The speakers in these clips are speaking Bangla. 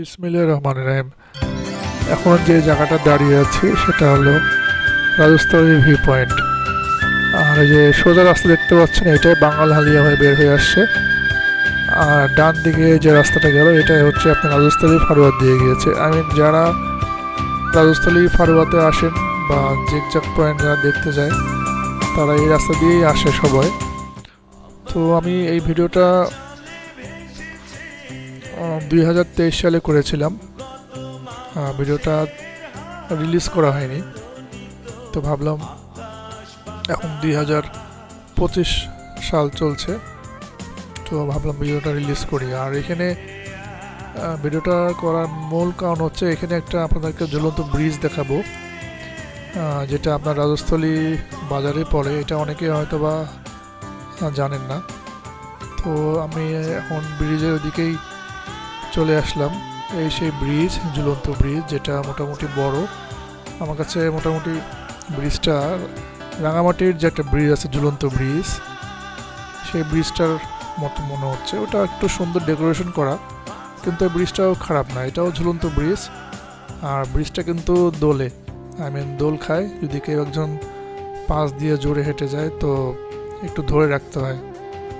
বিসমিল্লাহ রহমান রাহিম। এখন যে জায়গাটা দাঁড়িয়ে আছি, সেটা হলো রাজস্থানী ভিউ পয়েন্ট আর যে সোজা রাস্তা দেখতে পাচ্ছেন, এটাই বাঙাল হালিয়া হয়ে বের হয়ে আসছে। আর ডান দিকে যে রাস্তাটা গেল, এটাই হচ্ছে আপনার রাজস্থলী ফারুয়ার দিয়ে গিয়েছে। আমি যারা রাজস্থলী ফারুয়াতে আসেন বা জিগজাক পয়েন্ট যারা দেখতে যায়, তারা এই রাস্তা দিয়েই আসে সবাই। তো আমি এই ভিডিওটা দুই হাজার তেইশ সালে করেছিলাম। ভিডিওটা রিলিজ করা হয়নি। তো ভাবলাম এখন দুই হাজার পঁচিশ সাল চলছে। তো ভাবলাম ভিডিওটা রিলিজ করি। আর এখানে ভিডিওটা করার মূল কারণ হচ্ছে এখানে একটা আপনাদেরকে জ্বলন্ত ব্রিজ দেখাবো। যেটা আপনার রাজস্থলী বাজারে পড়ে। এটা অনেকে হয়তো বা জানেন না। তো আমি এখন ব্রিজের দিকেই চলে আসলাম। এই সেই ব্রিজ, ঝুলন্ত ব্রিজ, যেটা মোটামুটি বড়। আমার কাছে মোটামুটি ব্রিজটা রাঙামাটির যে একটা ব্রিজ আছে, ঝুলন্ত ব্রিজ, সেই ব্রিজটার মতো মনে হচ্ছে। ওটা একটু সুন্দর ডেকোরেশন করা, কিন্তু ব্রিজটাও খারাপ না। এটাও ঝুলন্ত ব্রিজ, আর ব্রিজটা কিন্তু দোলে। আই মিন দোল খায়। যদি কেউ একজন পাশ দিয়ে জোরে হেঁটে যায়, তো একটু ধরে রাখতে হয়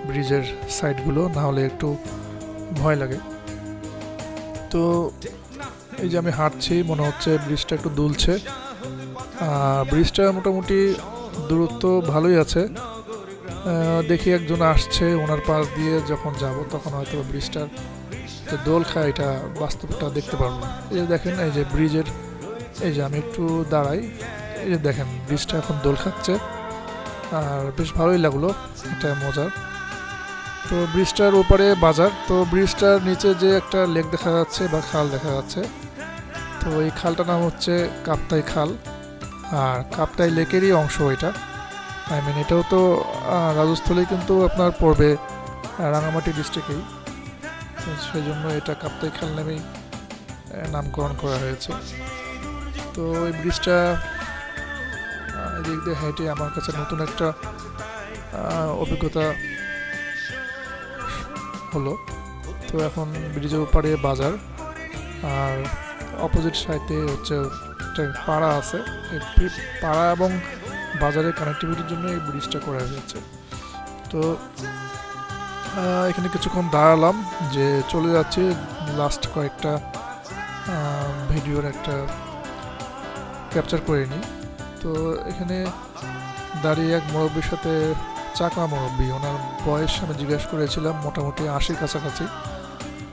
ব্রিজের সাইডগুলো না হলে একটু ভয় লাগে। তো এই যে আমি হাঁটছি, মনে হচ্ছে ব্রিজটা একটু দুলছে। আর ব্রিজটা মোটামুটি দূরত্ব ভালোই আছে। দেখি একজন আসছে, ওনার পাশ দিয়ে যখন যাব তখন হয়তো ব্রিজটার যে দোল খায়, এটা বাস্তবটা দেখতে পারব এই যে দেখেন, এই যে ব্রিজের, এই যে আমি একটু দাঁড়াই। এই যে দেখেন, ব্রিজটা এখন দোল খাচ্ছে। আর বেশ ভালোই লাগল, এটা মজার। তো ব্রিজটার উপরে বাজার, তো ব্রিজটার নিচে যে একটা লেক দেখা যাচ্ছে বা খাল দেখা যাচ্ছে, তো এই খালটার নাম হচ্ছে কাপ্তাই খাল। আর কাপ্তাই লেকেরই অংশ এটা। আই মিন এটাও তো রাজস্থলেই কিন্তু আপনার পড়বে রাঙামাটি ডিস্ট্রিক্টেই সেই জন্য এটা কাপ্তাই খাল নামেই নামকরণ করা হয়েছে। তো এই ব্রিজটা এদিক দিয়ে হেঁটে আমার কাছে নতুন একটা অভিজ্ঞতা হলো। তো এখন ব্রিজের ওপারে বাজার। আর অপোজিট সাইডে হচ্ছে একটা পাড়া আছে। পাড়া এবং বাজারের কানেক্টিভিটির জন্য এই ব্রিজটা করা হয়েছে। তো এখানে কিছুক্ষণ দাঁড়ালাম যে চলে যাচ্ছে লাস্ট কয়েকটা ভিডিওর একটা ক্যাপচার করে নিই। তো এখানে দাঁড়িয়ে এক মুরব্বীর সাথে চাকমা মুরব্বী ওনার বয়স আমি জিজ্ঞেস করেছিলাম মোটামুটি আশির কাছাকাছি।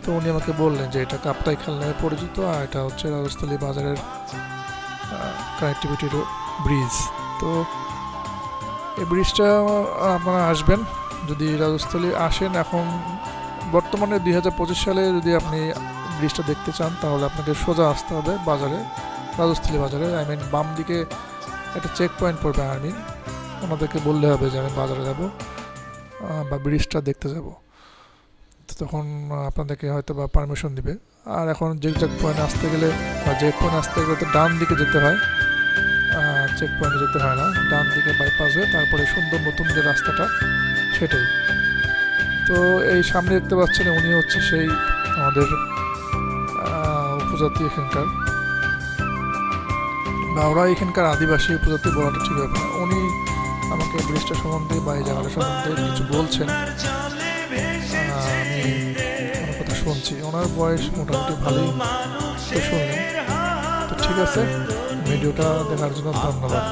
তো উনি আমাকে বললেন যে এটা কাপ্তাই খাল নামে পরিচিত আর এটা হচ্ছে রাজস্থলী বাজারের কানেক্টিভিটির ব্রিজ তো এই ব্রিজটা আপনারা আসবেন। যদি রাজস্থলী আসেন, এখন বর্তমানে দুই হাজার পঁচিশ সালে যদি আপনি ব্রিজটা দেখতে চান, তাহলে আপনাকে সোজা আসতে হবে বাজারে রাজস্থলী বাজারে আই মিন বাম দিকে একটা চেক পয়েন্ট পড়বে আর্মি ওনাদেরকে বললে হবে যে আমি বাজারে যাব বা ব্রিজটা দেখতে যাব। তখন আপনাদেরকে হয়তো বা পারমিশন দিবে। আর এখন যে চেক পয়েন্ট আসতে গেলে, বা চেক পয়েন্ট আসতে গেলে তো ডান দিকে যেতে হয়। চেক পয়েন্টে যেতে হয় না। ডান দিকে বাইপাস হয়ে তারপরে সুন্দর নতুন যে রাস্তাটা, সেটাই। তো এই সামনে দেখতে পাচ্ছেন উনি হচ্ছে সেই আমাদের উপজাতি এখানকার। বা ওরা এখানকার আদিবাসী উপজাতি বলাটা ঠিক হবে উনি ব্রিজটা সম্বন্ধে বা এই জায়গাটা সম্বন্ধে কিছু বলছেন। আমি ওনার কথা শুনছি। ওনার বয়স মোটামুটি ভালোই তো শুনলেন তো ঠিক আছে, ভিডিওটা দেখার জন্য ধন্যবাদ।